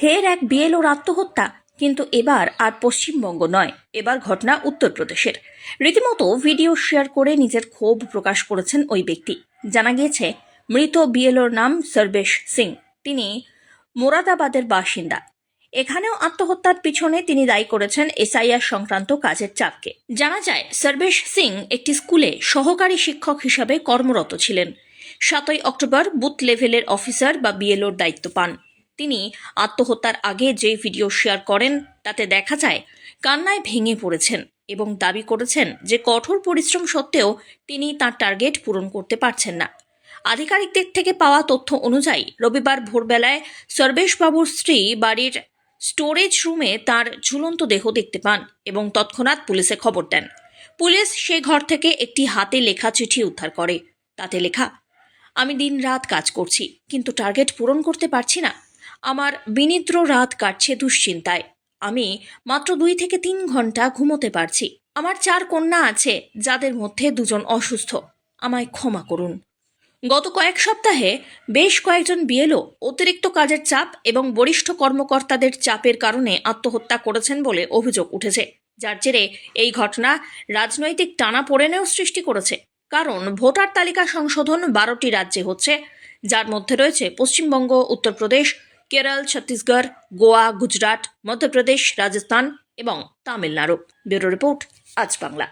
ফের এক বিএলওর আত্মহত্যা। কিন্তু এবার আর পশ্চিমবঙ্গ নয়। এবার ঘটনা উত্তরপ্রদেশের। রীতিমতো ভিডিও শেয়ার করে নিজের ক্ষোভ প্রকাশ করেছেন ওই ব্যক্তি। জানা গিয়েছে, মৃত বিএলওর নাম সর্বেশ সিং। তিনি মোরাদাবাদের বাসিন্দা। এখানেও আত্মহত্যার পিছনে তিনি দায়ী করেছেন এসআইআর সংক্রান্ত কাজের চাপকে। জানা যায়, সর্বেশ সিং একটি স্কুলে সহকারী শিক্ষক হিসাবে কর্মরত ছিলেন। সাতই অক্টোবর বুথ লেভেলের অফিসার বা বিএলওর দায়িত্ব পান। তিনি আত্মহত্যার আগে যে ভিডিও শেয়ার করেন, তাতে দেখা যায় কান্নায় ভেঙে পড়েছেন এবং দাবি করেছেন যে কঠোর পরিশ্রম সত্ত্বেও তিনি তার টার্গেট পূরণ করতে পারছেন না। আধিকারিকদের থেকে পাওয়া তথ্য অনুযায়ী, রবিবার ভোরবেলায় সর্বেশবাবুর স্ত্রী বাড়ির স্টোরেজ রুমে তার ঝুলন্ত দেহ দেখতে পান এবং তৎক্ষণাৎ পুলিশে খবর দেন। পুলিশ সে ঘর থেকে একটি হাতে লেখা চিঠি উদ্ধার করে। তাতে লেখা, আমি দিন রাত কাজ করছি, কিন্তু টার্গেট পূরণ করতে পারছি না। আমার বিনিদ্র রাত কাটছে দুশ্চিন্তায়। আমি মাত্র দুই থেকে তিন ঘণ্টা ঘুমোতে পারছি। আমার চার কন্যা আছে, যাদের মধ্যে দুজন অসুস্থ। আমায় ক্ষমা করুন। গত কয়েক সপ্তাহে বেশ কয়েকজন বিএলও অতিরিক্ত কাজের চাপ এবং বরিষ্ঠ কর্মকর্তাদের চাপের কারণে আত্মহত্যা করেছেন বলে অভিযোগ উঠেছে, যার জেরে এই ঘটনা রাজনৈতিক টানা টানাপোড়েনেও সৃষ্টি করেছে। কারণ ভোটার তালিকা সংশোধন বারোটি রাজ্যে হচ্ছে, যার মধ্যে রয়েছে পশ্চিমবঙ্গ, উত্তরপ্রদেশ কেরল ছত্তিশগড় গোয়া গুজরাট মধ্যপ্রদেশ রাজস্থান এবং তামিলনাড়ু। ব্যুরো রিপোর্ট আজ বাংলা।